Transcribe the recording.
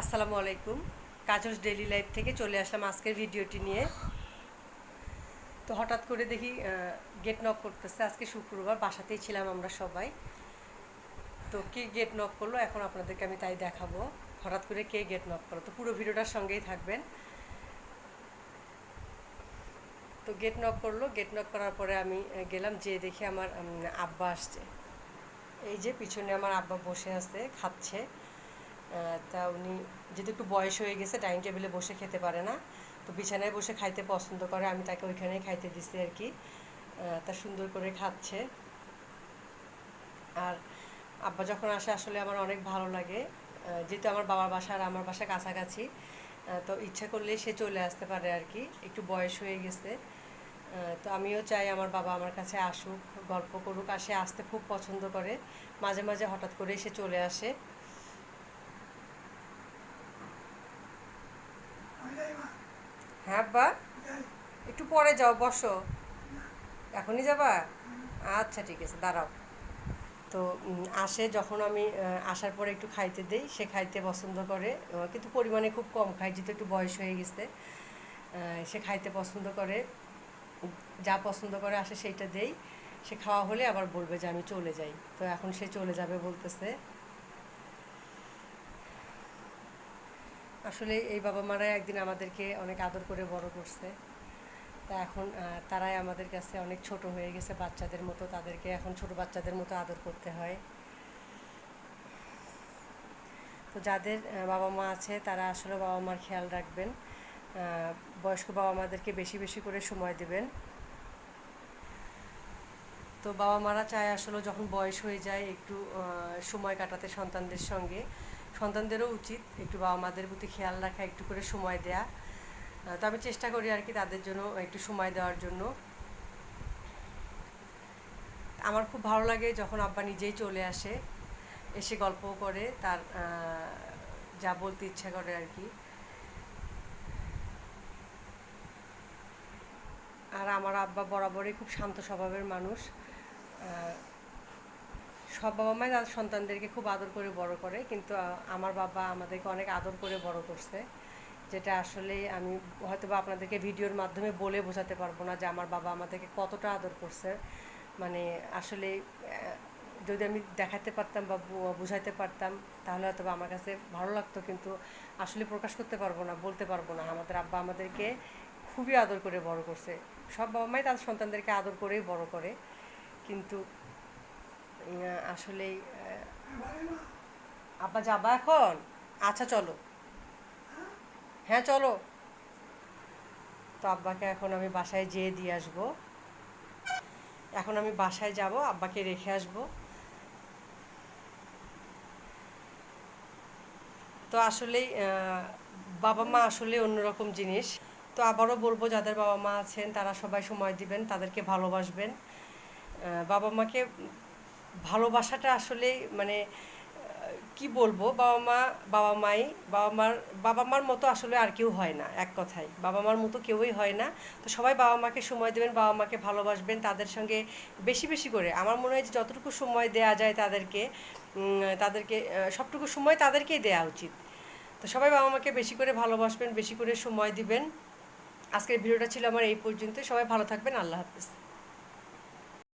আসসালামু আলাইকুম। কাজস daily life থেকে চলে আসলাম আজকের ভিডিওটি নিয়ে। তো হঠাৎ করে দেখি গেট নক করতেছে। আজকে শুক্রবার, বাসাতেই ছিলাম আমরা সবাই। তো কে গেট নক করল? এখন আপনাদেরকে আমি তাই দেখাবো। হঠাৎ করে কে গেট নক করল? তো পুরো ভিডিওটার সঙ্গেই থাকবেন। তো গেট নক করল। গেট নক করার পরে আমি গেলাম যে দেখি আমার আব্বা আসছে। এই যে পিছনে আমার আব্বা বসে আছে, খাচ্ছে। তা উনি যেহেতু একটু বয়স হয়ে গেছে ডাইনিং টেবিলে বসে খেতে পারে না। তো বিছানায় বসে খাইতে পছন্দ করে, আমি তাকে ওইখানেই খাইতে দিছি আর কি। তা সুন্দর করে খাচ্ছে। আর আব্বা যখন আসে, আসলে আমার অনেক ভালো লাগে। যেহেতু আমার বাবার বাসা আর আমার বাসা কাছাকাছি তো ইচ্ছা করলে সে চলে আসতে পারে আর কি। একটু বয়স হয়ে গেছে। তো আমিও চাই আমার বাবা আমার কাছে আসুক, গল্প করুক, আর সে আসতে খুব পছন্দ করে। মাঝে মাঝে হঠাৎ করে সে চলে আসে। হ্যাঁ আব্বা একটু পরে যাও, বসো। এখনই যাবা? আচ্ছা ঠিক আছে, দাঁড়াও। তো আসে যখন আমি আসার পরে একটু খাইতে দেই, সে খাইতে পছন্দ করে। কিন্তু পরিমাণে খুব কম খায়, যেহেতু একটু বয়স হয়ে গেছে। সে খাইতে পছন্দ করে। যা পছন্দ করে আসে, সেইটা দেই। সে খাওয়া হলে আবার বলবে যে আমি চলে যাই। তো এখন সে চলে যাবে বলতেছে। আসলে এই বাবা মারা একদিন আমাদেরকে অনেক আদর করে বড় করছে। তা এখন তারাই আমাদের কাছে অনেক ছোট হয়ে গেছে বাচ্চাদের মতো, তাদেরকে এখন ছোট বাচ্চাদের মতো আদর করতে হয়। তো যাদের বাবা মা আছে, তারা আসলে বাবা মার খেয়াল রাখবেন। বয়স্ক বাবা মাদেরকে বেশি বেশি করে সময় দেবেন। তো বাবা মারা চায় আসলে যখন বয়স হয়ে যায় একটু সময় কাটাতে সন্তানদের সঙ্গে। সন্তানদেরও উচিত একটু বাবা মাদের প্রতি খেয়াল রাখা, একটু করে সময় দেয়া। তো আমি চেষ্টা করি আর কি তাদের জন্য একটু সময় দেওয়ার জন্য। আমার খুব ভালো লাগে যখন আব্বা নিজেই চলে আসে, এসে গল্প করে, তার যা বলতে ইচ্ছা করে আর কি। আর আমার আব্বা বরাবরই খুব শান্ত স্বভাবের মানুষ। সব বাবা মাই তাদের সন্তানদেরকে খুব আদর করে বড় করে, কিন্তু আমার বাবা আমাদেরকে অনেক আদর করে বড় করছে। যেটা আসলে আমি হয়তো বা আপনাদেরকে ভিডিওর মাধ্যমে বলে বোঝাতে পারব না যে আমার বাবা আমাদেরকে কতটা আদর করছে। মানে আসলে যদি আমি দেখাতে পারতাম বা বুঝাইতে পারতাম, তাহলে হয়তো আমার কাছে ভালো লাগতো, কিন্তু আসলে প্রকাশ করতে পারব না, বলতে পারব না। আমাদের আব্বা আমাদেরকে খুবই আদর করে বড় করছে। সব বাবা মাই তাদের সন্তানদেরকে আদর করেই বড় করে। কিন্তু উম, আসলেই আব্বা যাবা এখন? আচ্ছা চলো। হ্যাঁ চলো। তো আব্বাকে এখন আমি বাসায় যেয়ে দিয়ে আসব। এখন আমি বাসায় যাব আব্বাকে রেখে আসব। তো আসলেই বাবা মা আসলে অন্যরকম জিনিস। তো আবারও বলব যাদের বাবা মা আছেন তারা সবাই সময় দিবেন তাদেরকে ভালোবাসবেন। বাবা মাকে ভালোবাসাটা আসলে মানে কি বলব? বাবা মা, বাবা মাই, বাবা মার বাবা মার মতো আসলে আর কেউ হয় না, এক কথায়। বাবা মার মতো কেউই হয় না। তো সবাই বাবা মাকে সময় দেবেন, বাবা মাকে ভালোবাসবেন, তাদের সঙ্গে বেশি বেশি করে। আমার মনে হয় যে যতটুকু সময় দেয়া যায় তাদেরকে তাদেরকে সবটুকু সময় তাদেরকেই দেওয়া উচিত। তো সবাই বাবা মাকে বেশি করে ভালোবাসবেন, বেশি করে সময় দিবেন। আজকের ভিডিওটা ছিল আমার এই পর্যন্ত সবাই ভালো থাকবেন। আল্লাহ হাফিজ।